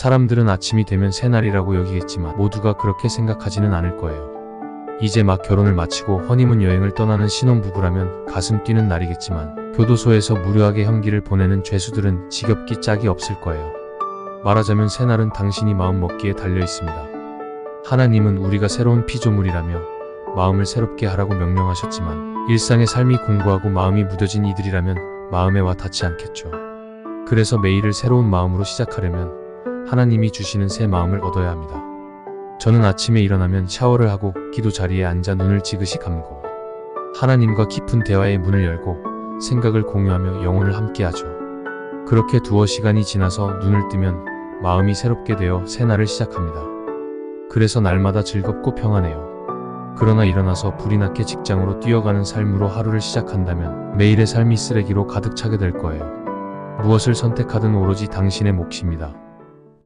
사람들은 아침이 되면 새날이라고 여기겠지만 모두가 그렇게 생각하지는 않을 거예요. 이제 막 결혼을 마치고 허니문 여행을 떠나는 신혼부부라면 가슴 뛰는 날이겠지만 교도소에서 무료하게 형기를 보내는 죄수들은 지겹기 짝이 없을 거예요. 말하자면 새날은 당신이 마음 먹기에 달려 있습니다. 하나님은 우리가 새로운 피조물이라며 마음을 새롭게 하라고 명령하셨지만 일상의 삶이 공고하고 마음이 무뎌진 이들이라면 마음에 와 닿지 않겠죠. 그래서 매일을 새로운 마음으로 시작하려면 하나님이 주시는 새 마음을 얻어야 합니다. 저는 아침에 일어나면 샤워를 하고 기도 자리에 앉아 눈을 지그시 감고 하나님과 깊은 대화의 문을 열고 생각을 공유하며 영혼을 함께하죠. 그렇게 두어 시간이 지나서 눈을 뜨면 마음이 새롭게 되어 새날을 시작합니다. 그래서 날마다 즐겁고 평안해요. 그러나 일어나서 불이 나게 직장으로 뛰어가는 삶으로 하루를 시작한다면 매일의 삶이 쓰레기로 가득 차게 될 거예요. 무엇을 선택하든 오로지 당신의 몫입니다.